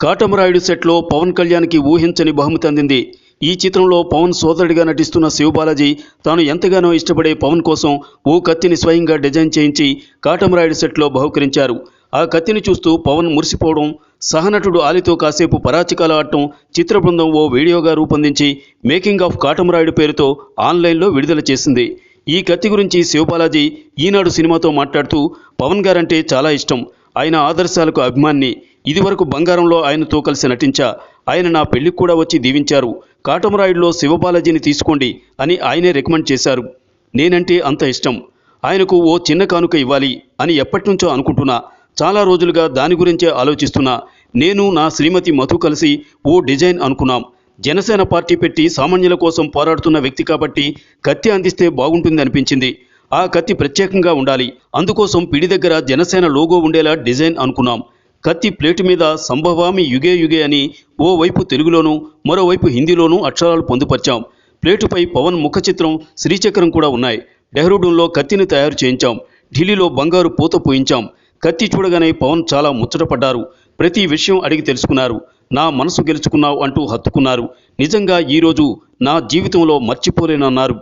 కాటమరాయుడు సెట్లో పవన్ కళ్యాణ్కి ఊహించని బహుమతి అందింది. ఈ చిత్రంలో పవన్ సోదరుడిగా నటిస్తున్న శివబాలాజీ తాను ఎంతగానో ఇష్టపడే పవన్ కోసం ఓ కత్తిని స్వయంగా డిజైన్ చేయించి కాటమరాయుడు సెట్లో బహుకరించారు. ఆ కత్తిని చూస్తూ పవన్ మురిసిపోవడం సహనటుడు ఆలితో కాసేపు పరాచికాలు ఆడటం చిత్ర బృందం ఓ వీడియోగా రూపొందించి మేకింగ్ ఆఫ్ కాటమరాయుడు పేరుతో ఆన్లైన్లో విడుదల చేసింది. ఈ కత్తి గురించి శివబాలాజీ ఈనాడు సినిమాతో మాట్లాడుతూ పవన్ గారంటే చాలా ఇష్టం. ఆయన ఆదర్శాలకు అభిమాన్ని. ఇదివరకు బంగారంలో ఆయనతో కలిసి నటించా ఆయన నా పెళ్ళికి కూడా వచ్చి దీవించారు. కాటమరాయుడులో శివబాలాజీని తీసుకోండి అని ఆయనే రికమెండ్ చేశారు. నేనంటే అంత ఇష్టం. ఆయనకు ఓ చిన్న కానుక ఇవ్వాలి అని ఎప్పటినుంచో అనుకుంటున్నా. చాలా రోజులుగా దాని గురించే ఆలోచిస్తున్నా. నేను నా శ్రీమతి మధు కలిసి ఓ డిజైన్ అనుకున్నాం. జనసేన పార్టీ పెట్టి సామాన్యుల కోసం పోరాడుతున్న వ్యక్తి కాబట్టి కత్తి అందిస్తే బాగుంటుంది అనిపించింది. ఆ కత్తి ప్రత్యేకంగా ఉండాలి. అందుకోసం పిడి దగ్గర జనసేన లోగో ఉండేలా డిజైన్ అనుకున్నాం. కత్తి ప్లేటు మీద సంభవామి యుగే యుగే అని ఓవైపు తెలుగులోనూ మరోవైపు హిందీలోనూ అక్షరాలు పొందుపరిచాం. ప్లేటుపై పవన్ ముఖ చిత్రం శ్రీచక్రం కూడా ఉన్నాయి. డెహ్రూడూన్లో కత్తిని తయారు చేయించాం. ఢిల్లీలో బంగారు పూత పూయించాం. కత్తి చూడగానే పవన్ చాలా ముచ్చటపడ్డారు ప్రతి విషయం అడిగి తెలుసుకున్నారు. నా మనసు గెలుచుకున్నావు అంటూ హత్తుకున్నారు. నిజంగా ఈరోజు నా జీవితంలో మర్చిపోలేనన్నారు.